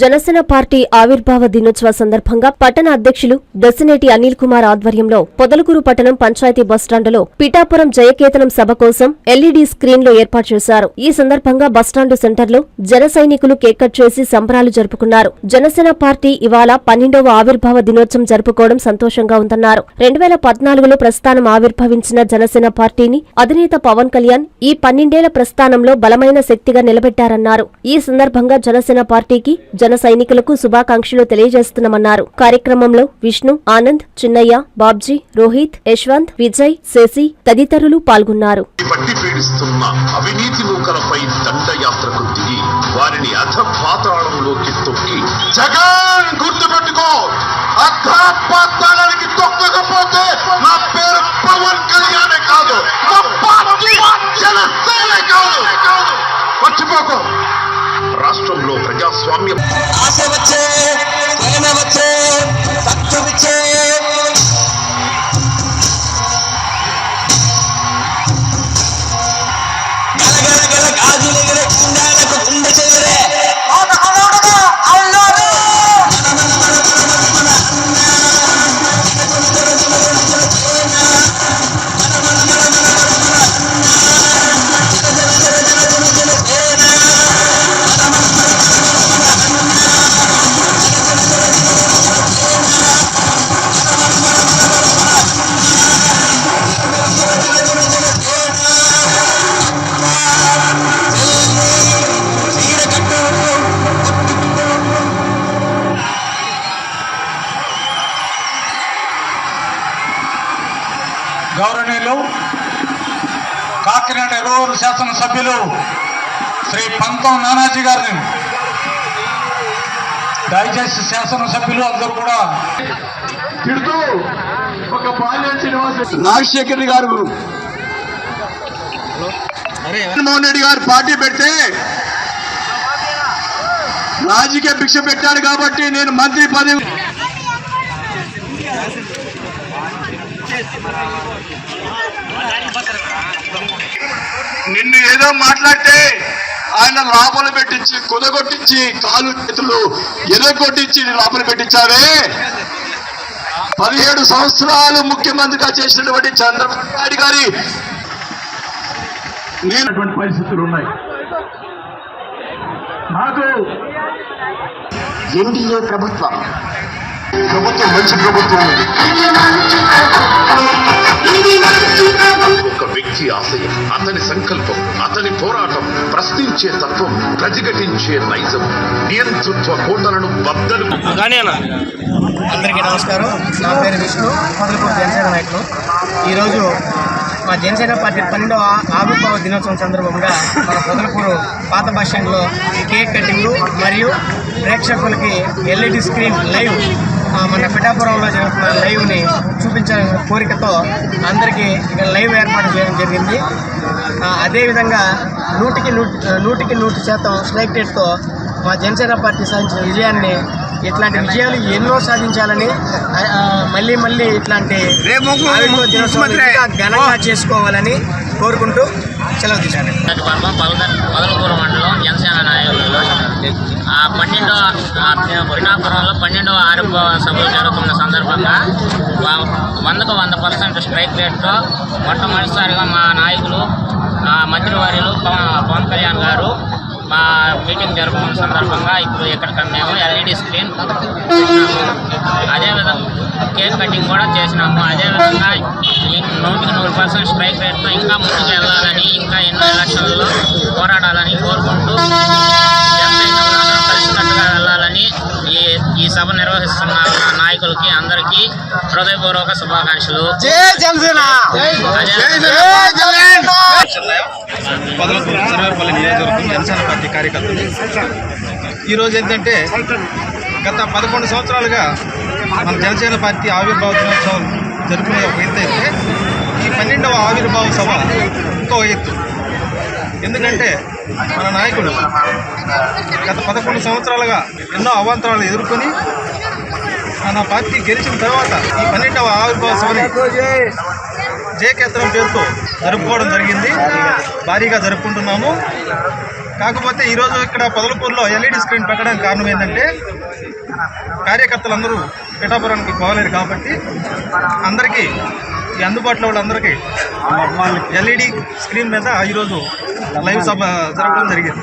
Janasena party ఆవిర్భావ దినోత్సవ సందర్భంగా పట్టణ అధ్యక్షులు దశనేటి అనిల్ కుమార్ ఆధ్వర్యంలో పొదలకూరు పట్టణం పంచాయతీ బస్టాండులో పిఠాపురం జయకేతనం సభ కోసం ఎల్ఈడీ స్క్రీన్లో ఏర్పాటు చేశారు. ఈ సందర్భంగా బస్టాండు సెంటర్లో జన సైనికులు కేక్ కట్ చేసి సంబరాలు జరుపుకున్నారు. జనసేన పార్టీ ఇవాళ పన్నెండవ ఆవిర్భావ దినోత్సవం జరుపుకోవడం సంతోషంగా ఉందన్నారు. రెండు వేల పద్నాలుగులో ప్రస్థానం ఆవిర్భవించిన జనసేన పార్టీని అధినేత పవన్ కళ్యాణ్ ఈ పన్నెండేళ్ళ ప్రస్థానంలో బలమైన శక్తిగా నిలబెట్టారన్నారు. ఈ సందర్భంగా జనసేన పార్టీకి జన సైనికులకు శుభాకాంక్షలు తెలియజేస్తున్నామన్నారు. కార్యక్రమంలో విష్ణు ఆనంద్ చిన్నయ్య బాబ్జీ రోహిత్ యశ్వంత్ విజయ్ శశి తదితరులు పాల్గొన్నారు. పట్టి పీడిస్తున్న అవినీతి నూకలపై దండయాత్రకు దిగి వారిని తొక్కి జగన్ గుర్తుపెట్టుకో! తొక్కకపోతే నా పేరు పవన్ కాదు నా పార్టీ కాదు! రాష్ట్రంలో ప్రజాస్వామ్యం. ఆశ వచ్చే గౌరవనీయులు కాకినాడ ఎరువురు శాసనసభ్యులు శ్రీ పంతం నానాజీ గారిని దయచేసి శాసనసభ్యులు అందరూ కూడా తిడుతూ ఒక రాజశేఖర్ గారు. జగన్మోహన్ రెడ్డి గారు పార్టీ పెడితే రాజకీయ భిక్ష పెట్టాడు కాబట్టి నేను మంత్రి పదవి నిన్ను ఏదో మాట్లాడితే ఆయన లోపల పెట్టించి కుదగొట్టించి కాలు చేతులు ఎదగొట్టించి లోపల పెట్టించారే పదిహేడు సంవత్సరాలు ముఖ్యమంత్రిగా చేసినటువంటి చంద్రబాబు నాయుడు గారి నేను పరిస్థితులు ఉన్నాయి. నాకు ఎన్డీఏ ప్రభుత్వం ప్రభుత్వం మంచి ప్రభుత్వం ఉంది. సంకల్పం అతని పోరాటం ప్రశ్నించే తత్వం ప్రతిఘటించే నైజం నియంతృత్వ కోటలను బద్దలు. అందరికీ నమస్కారం. నా పేరు విష్ణు మొదలుపూర్ జనసేన నాయకులు. ఈరోజు మా జనసేన పార్టీ పన్నెండవ ఆవిర్భావ దినోత్సవం సందర్భంగా మన పొదలపూరు పాత బస్ స్టాండ్లో కేక్ కటింగ్ మరియు ప్రేక్షకులకి ఎల్ఈడి స్క్రీన్ లైవ్ మన పిఠాపురంలో జరుగుతున్న లైవ్ని చూపించాలనే కోరికతో అందరికీ ఇక్కడ లైవ్ ఏర్పాటు చేయడం జరిగింది. అదేవిధంగా నూటికి నూటి నూటికి నూటి శాతం స్ట్రైక్ రేట్తో మా జనసేన పార్టీ సాధించిన విజయాన్ని ఇట్లాంటి విజయాలు ఎన్నో సాధించాలని మళ్ళీ మళ్ళీ ఇట్లాంటి ఘనంగా చేసుకోవాలని కోరుకుంటూ సెలవు పదలకూరు మండలం జనసేన నాయకులు. ఆ పన్నెండో ఆ పిఠాపురంలో పన్నెండవ ఆరోగ్య సభలు జరుగుతున్న సందర్భంగా వందకు వంద పర్సెంట్ స్ట్రైక్ రేట్తో మొట్టమొదటిసారిగా మా నాయకులు మంత్రివర్యులు పవన్ పవన్ కళ్యాణ్ గారు మా మీటింగ్ జరుపుకున్న సందర్భంగా ఇప్పుడు ఇక్కడ మేము ఎల్ఈడి స్క్రీన్ అదేవిధంగా కేక్ కటింగ్ కూడా చేసినాము. అదేవిధంగా ఈ నూటికి నూరు పర్సెంట్ స్ట్రైక్ రేట్తో ఇంకా ముందుకు వెళ్ళాలని ఇంకా ఎన్నో ఎలక్షన్లలో పోరాడాలని కోరుకుంటూ జనసైనికులందరూ కలిసికట్టుగా వెళ్ళాలని ఈ ఈ సభ నిర్వహిస్తున్నాము. నాయకులకి అందరికీ హృదయపూర్వక శుభాకాంక్షలు. సర్వేపల్లి నియోజకవర్గం జనసేన పార్టీ కార్యకర్తలు. ఈరోజు ఏంటంటే గత పదకొండు సంవత్సరాలుగా మన జనసేన పార్టీ ఆవిర్భావ దినోత్సవం జరుపుకునే ఒక ఎత్తు అయితే ఈ పన్నెండవ ఆవిర్భావ సభ ఇంకో ఎత్తు. ఎందుకంటే మన నాయకుడు గత పదకొండు సంవత్సరాలుగా ఎన్నో అవాంతరాలు ఎదుర్కొని మన పార్టీ గెలిచిన తర్వాత ఈ పన్నెండవ ఆవిర్భావ సభని జయకేతనం పేరుతో జరుపుకోవడం జరిగింది. భారీగా జరుపుకుంటున్నాము. కాకపోతే ఈరోజు ఇక్కడ పొదలపూర్లో ఎల్ఈడి స్క్రీన్ పెట్టడానికి కారణం ఏంటంటే కార్యకర్తలందరూ పిఠాపురానికి పోవలేరు కాబట్టి అందరికీ ఈ అందుబాటులో వాళ్ళందరికీ ఎల్ఈడి స్క్రీన్ మీద ఈరోజు లైవ్ సభ జరగడం జరిగింది.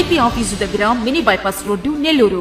TDP office దగ్గర మినీ బైపాస్ రోడ్డు నెల్లూరు